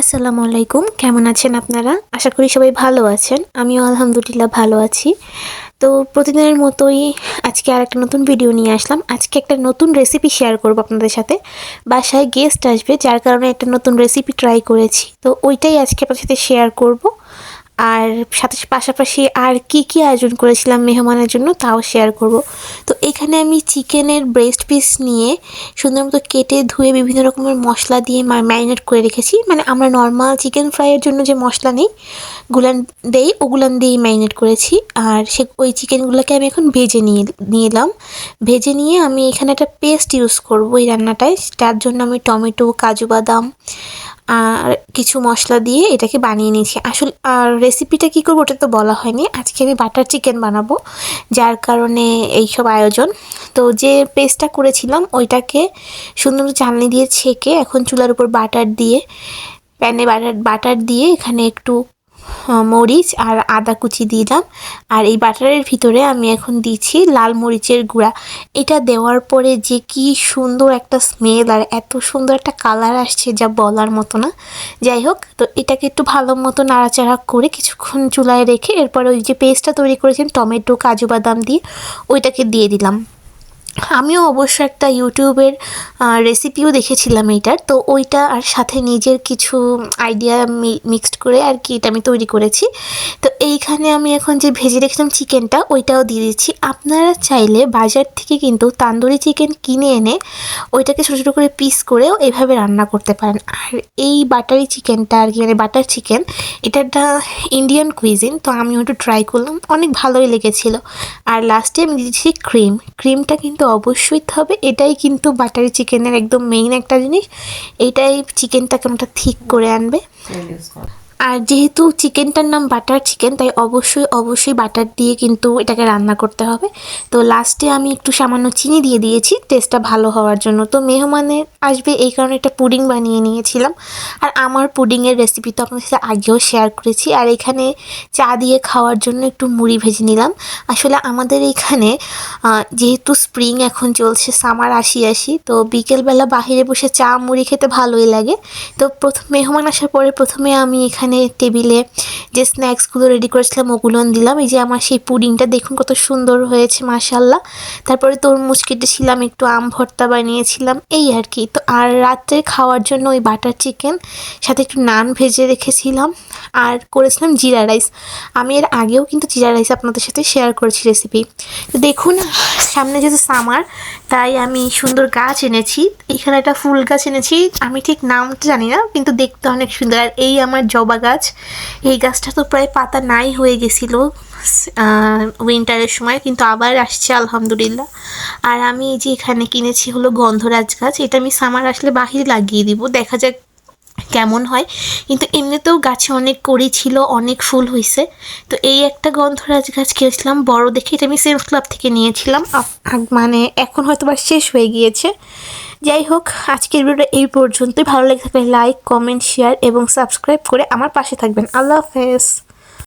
আসসালামু আলাইকুম। কেমন আছেন আপনারা? আশা করি সবাই ভালো আছেন। আমিও আলহামদুলিল্লাহ ভালো আছি। তো প্রতিদিনের মতোই আজকে আর একটা নতুন ভিডিও নিয়ে আসলাম। আজকে একটা নতুন রেসিপি শেয়ার করব আপনাদের সাথে। বাসায় গেস্ট আসবে, যার কারণে একটা নতুন রেসিপি ট্রাই করেছি। তো ওইটাই আজকে আপনার সাথে শেয়ার করব। আর সাথে পাশাপাশি আর কি কি আয়োজন করেছিলাম মেহমানের জন্য তাও শেয়ার করব। তো এখানে আমি চিকেনের ব্রেস্ট পিস নিয়ে সুন্দর মতো কেটে ধুয়ে বিভিন্ন রকমের মশলা দিয়ে ম্যারিনেট করে রেখেছি। মানে আমরা নর্মাল চিকেন ফ্রাইয়ের জন্য যে মশলা নেই, গুলান দেই, ওগুলান দিয়েই ম্যারিনেট করেছি। আর সে ওই চিকেনগুলোকে আমি এখন ভেজে নিয়ে, নিলাম। ভেজে নিয়ে আমি এখানে একটা পেস্ট ইউজ করব এই রান্নাটায়। তার জন্য আমি টমেটো, কাজু বাদাম আর কিছু মশলা দিয়ে এটাকে বানিয়ে নিয়েছি। আসলে, আর রেসিপিটা কী করব ওটা তো বলা হয়নি। আজকে আমি বাটার চিকেন বানাবো, যার কারণে এইসব আয়োজন। তো যে পেস্টটা করেছিলাম, ওইটাকে সুন্দর চালনি দিয়ে ছেঁকে এখন চুলার উপর বাটার দিয়ে প্যানে বাটার বাটার দিয়ে এখানে একটু মরিচ আর আদা কুচি দিলাম। আর এই বাটারের ভিতরে আমি এখন দিচ্ছি লাল মরিচের গুঁড়া। এটা দেওয়ার পরে যে কি সুন্দর একটা স্মেল আর এত সুন্দর একটা কালার আসছে যা বলার মতো না। যাই হোক, তো এটাকে একটু ভালো মতো নাড়াচাড়া করে কিছুক্ষণ চুলায় রেখে এরপরে ওই যে পেস্টটা তৈরি করেছেন টমেটো, কাজু বাদাম দিয়ে, ওইটাকে দিয়ে দিলাম। আমিও অবশ্য একটা ইউটিউবের রেসিপিও দেখেছিলাম এইটার। তো ওইটা আর সাথে নিজের কিছু আইডিয়া মিক্সড করে আর কি এটা আমি তৈরি করেছি। তো এইখানে আমি এখন যে ভেজে রেখেছিলাম চিকেনটা ওইটাও দিয়ে দিচ্ছি। আপনারা চাইলে বাজার থেকে কিন্তু তান্দুরি চিকেন কিনে এনে ওইটাকে ছোটো ছোটো করে পিস করেও এভাবে রান্না করতে পারেন। আর এই বাটারি চিকেনটা আর কি মানে বাটার চিকেন এটা একটা ইন্ডিয়ান কুইজিন তো আমি ওটা ট্রাই করলাম। অনেক ভালোই লেগেছিলো। আর লাস্টে আমি দিচ্ছি ক্রিম ক্রিমটা কিন্তু অবশ্যই হবে। এটাই কিন্তু বাটারি চিকেনের একদম মেইন একটা জিনিস। এটাই চিকেনটাকে আমরা ঠিক করে আনবে। আর যেহেতু চিকেনটার নাম বাটার চিকেন তাই অবশ্যই অবশ্যই বাটার দিয়ে কিন্তু এটাকে রান্না করতে হবে। তো লাস্টে আমি একটু সামান্য চিনি দিয়ে দিয়েছি টেস্টটা ভালো হওয়ার জন্য। তো মেহমানের আসবে এই কারণে একটা পুডিং বানিয়ে নিয়েছিলাম। আর আমার পুডিংয়ের রেসিপি তো আপনার সাথে আগেও শেয়ার করেছি। আর এখানে চা দিয়ে খাওয়ার জন্য একটু মুড়ি ভেজে নিলাম। আসলে আমাদের এখানে যেহেতু স্প্রিং এখন চলছে সামার আসি আসি তো বিকেলবেলা বাহিরে বসে চা মুড়ি খেতে ভালোই লাগে। তো প্রথম, মেহমান আসার পরে প্রথমে আমি এখানে এখানে টেবিলে যে স্ন্যাক্সগুলো রেডি করেছিলাম, ওগুলো দিলাম। এই যে আমার সেই পুডিংটা দেখুন কত সুন্দর হয়েছে মাসাল্লাহ তারপরে তরমুজ কেটেছিলাম, একটু আম ভর্তা বানিয়েছিলাম, এই আর কি। তো আর রাত্রে খাওয়ার জন্য ওই বাটার চিকেন, সাথে একটু নান ভেজে রেখেছিলাম, আর করেছিলাম জিরা রাইস। আমি এর আগেও কিন্তু জিরা রাইস আপনাদের সাথে শেয়ার করেছি রেসিপি তো দেখুন, সামনে যেহেতু সামার তাই আমি সুন্দর গাছ এনেছি। এখানে একটা ফুল গাছ এনেছি। আমি ঠিক নামটা জানি না, কিন্তু দেখতে অনেক সুন্দর। আর এই আমার জবা গাছ। এই গাছটা তো প্রায় পাতা নাই হয়ে গেছিল উইন্টারের সময়, কিন্তু আবার আসছে, আলহামদুলিল্লাহ। আর আমি এই যে এখানে কিনেছি হলো গন্ধরাজ গাছ, এটা আমি সামার আসলে বাহিরে লাগিয়ে দিব, দেখা যাক কেমন হয়। কিন্তু এমনিতেও গাছে অনেক কড়ি ছিল, অনেক ফুল হয়েছে তো এই একটা গন্ধরাজ গাছ কিনেছিলাম, বড় দেখে এটা আমি সেন্স ক্লাব থেকে নিয়েছিলাম। মানে এখন হয়তো বা শেষ হয়ে গিয়েছে। যাই হোক, আজকের ভিডিওটা এই পর্যন্তই। ভালো লেগে থাকলে লাইক, কমেন্ট, শেয়ার এবং সাবস্ক্রাইব করে আমার পাশে থাকবেন। আল্লাহ হাফেজ।